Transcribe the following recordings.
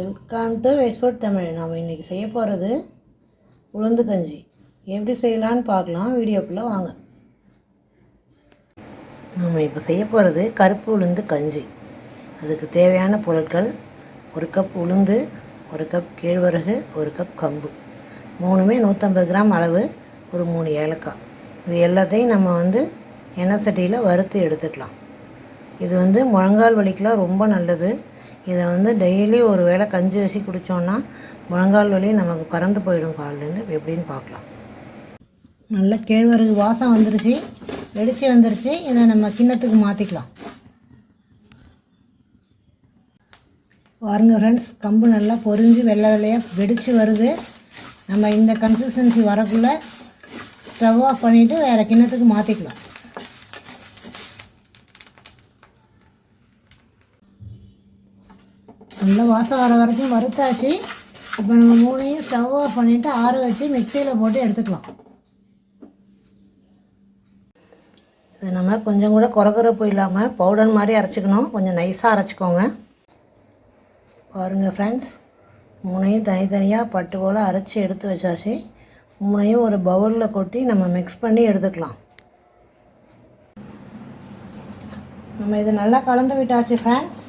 Welcome to வெஸ்போர்ட் Tamil நாம் இன்றைக்கி செய்ய போகிறது உளுந்து கஞ்சி. எப்படி செய்யலான்னு பார்க்கலாம். வீடியோக்குள்ளே வாங்க. நம்ம இப்போ செய்ய போகிறது கருப்பு உளுந்து கஞ்சி. அதுக்கு தேவையான பொருட்கள் ஒரு கப் உளுந்து ஒரு கப் கேழ்வரகு ஒரு கப் கம்பு. மூணுமே நூற்றம்பது கிராம் அளவு ஒரு மூணு ஏலக்காய். இது எல்லாத்தையும் நம்ம வந்து எண்ணெய் சட்டியில் வறுத்து எடுத்துக்கலாம். இது வந்து முழங்கால் வலிக்கெலாம் ரொம்ப நல்லது. இதை வந்து டெய்லி ஒரு வேளை கஞ்சி வச்சு குடித்தோன்னா முழங்கால் வலி நமக்கு பறந்து போயிடும் கால்லேருந்து. எப்படின்னு பார்க்கலாம். நல்ல கேழ்வரகு வாசம் வந்துருச்சு. வெடிச்சு வந்துருச்சு. இதை நம்ம கிண்ணத்துக்கு மாற்றிக்கலாம் பாருங்க ஃப்ரெண்ட்ஸ் கம்பு நல்லா பொரிஞ்சு வெள்ளை வெள்ளையாக வெடித்து வருது. நம்ம இந்த கன்சிஸ்டன்சி வரக்குள்ளே ஸ்டவ் ஆஃப் பண்ணிவிட்டு வேறு கிண்ணத்துக்கு மாற்றிக்கலாம் நல்ல வாசம் வர வரைக்கும் வறுத்தாச்சு. இப்போ நம்ம மூணையும் ஸ்டவ் ஆஃப் பண்ணிவிட்டு ஆற வச்சு மிக்சியில் போட்டு எடுத்துக்கலாம். இது நம்ம கொஞ்சம் கூட குறகுறப்பு இல்லாமல் பவுடர் மாதிரி அரைச்சிக்கணும். கொஞ்சம் நைஸாக அரைச்சிக்கோங்க. பாருங்கள் ஃப்ரெண்ட்ஸ் மூணையும் தனித்தனியாக பட்டு போல் அரைச்சி எடுத்து வச்சாச்சு. மூணையும் ஒரு பவுலில் கொட்டி நம்ம மிக்ஸ் பண்ணி எடுத்துக்கலாம். நம்ம இதை நல்லா கலந்து விட்டாச்சு ஃப்ரெண்ட்ஸ்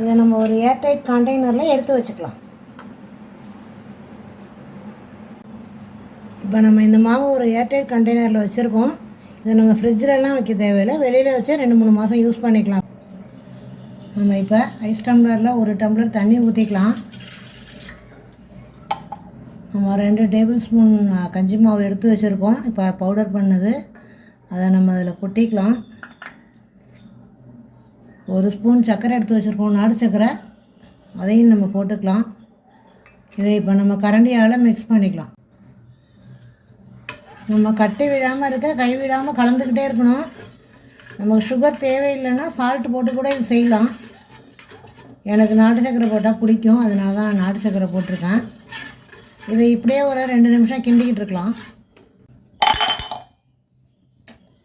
இதை நம்ம ஒரு ஏர்டைட் கண்டெய்னரில் எடுத்து வச்சுக்கலாம். இப்போ நம்ம இந்த மாவு ஒரு ஏர்டைட் கண்டெய்னரில் வச்சுருக்கோம். இதை நம்ம ஃப்ரிட்ஜிலலாம் வைக்க தேவையில்லை. வெளியில் வச்சா ரெண்டு மூணு மாதம் யூஸ் பண்ணிக்கலாம். நம்ம இப்போ ஐஸ் டம்ளரில் ஒரு டம்ளர் தண்ணி ஊற்றிக்கலாம் நம்ம ரெண்டு டேபிள் ஸ்பூன் கஞ்சி மாவு எடுத்து வச்சுருக்கோம். இப்போ பவுடர் பண்ணது. அதை நம்ம அதில் கொட்டிக்கலாம். ஒரு ஸ்பூன் சர்க்கரை எடுத்து வச்சுருக்கோம். நாடு சர்க்கரை அதையும் நம்ம போட்டுக்கலாம். இதை இப்போ நம்ம கரண்டியால் மிக்ஸ் பண்ணிக்கலாம். நம்ம கட்டி விழாமல் இருக்க கை விழாமல் கலந்துக்கிட்டே இருக்கணும். நமக்கு சுகர் தேவையில்லைன்னா சால்ட் போட்டு கூட இது செய்யலாம். எனக்கு நாட்டு சர்க்கரை போட்டால் பிடிக்கும். அதனால தான் நான் நாட்டு சர்க்கரை போட்டிருக்கேன். இதை இப்படியே ஒரு ரெண்டு நிமிஷம் கிண்டிக்கிட்டு இருக்கலாம்.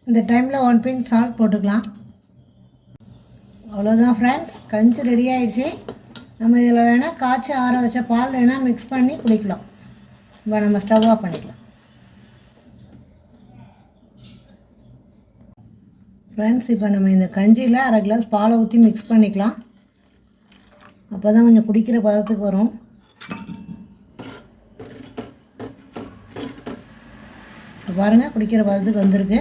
இந்த டைமில் ஒன் பின் சால்ட் போட்டுக்கலாம். அவ்வளோதான் ஃப்ரெண்ட்ஸ் கஞ்சி ரெடி ஆகிடுச்சு நம்ம இதில் வேணால் காய்ச்சி ஆற வச்ச பால் வேணால் மிக்ஸ் பண்ணி குடிக்கலாம். இப்போ நம்ம ஸ்டவ் ஆஃப் பண்ணிக்கலாம். ஃப்ரெண்ட்ஸ் இப்போ நம்ம இந்த கஞ்சியில் அரை கிளாஸ் பாலை ஊற்றி மிக்ஸ் பண்ணிக்கலாம். அப்போ தான் கொஞ்சம் குடிக்கிற பதத்துக்கு வரும். பாருங்கள் குடிக்கிற பதத்துக்கு வந்திருக்கு.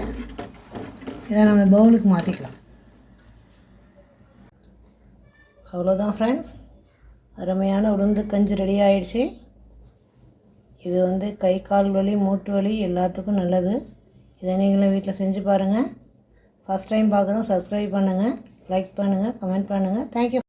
இதை நம்ம பவுலுக்கு மாற்றிக்கலாம் அவ்வளோதான் ஃப்ரெண்ட்ஸ் அருமையான உளுந்து கஞ்சி ரெடி ஆயிடுச்சு. இது வந்து கை கால் வலி மூட்டு வலி எல்லாத்துக்கும் நல்லது. இதை நீங்களும் வீட்டில் செஞ்சு பாருங்கள் ஃபஸ்ட் டைம் பார்க்குறோம் சப்ஸ்கிரைப் பண்ணுங்கள் லைக் பண்ணுங்கள் கமெண்ட் பண்ணுங்கள் தேங்க்யூ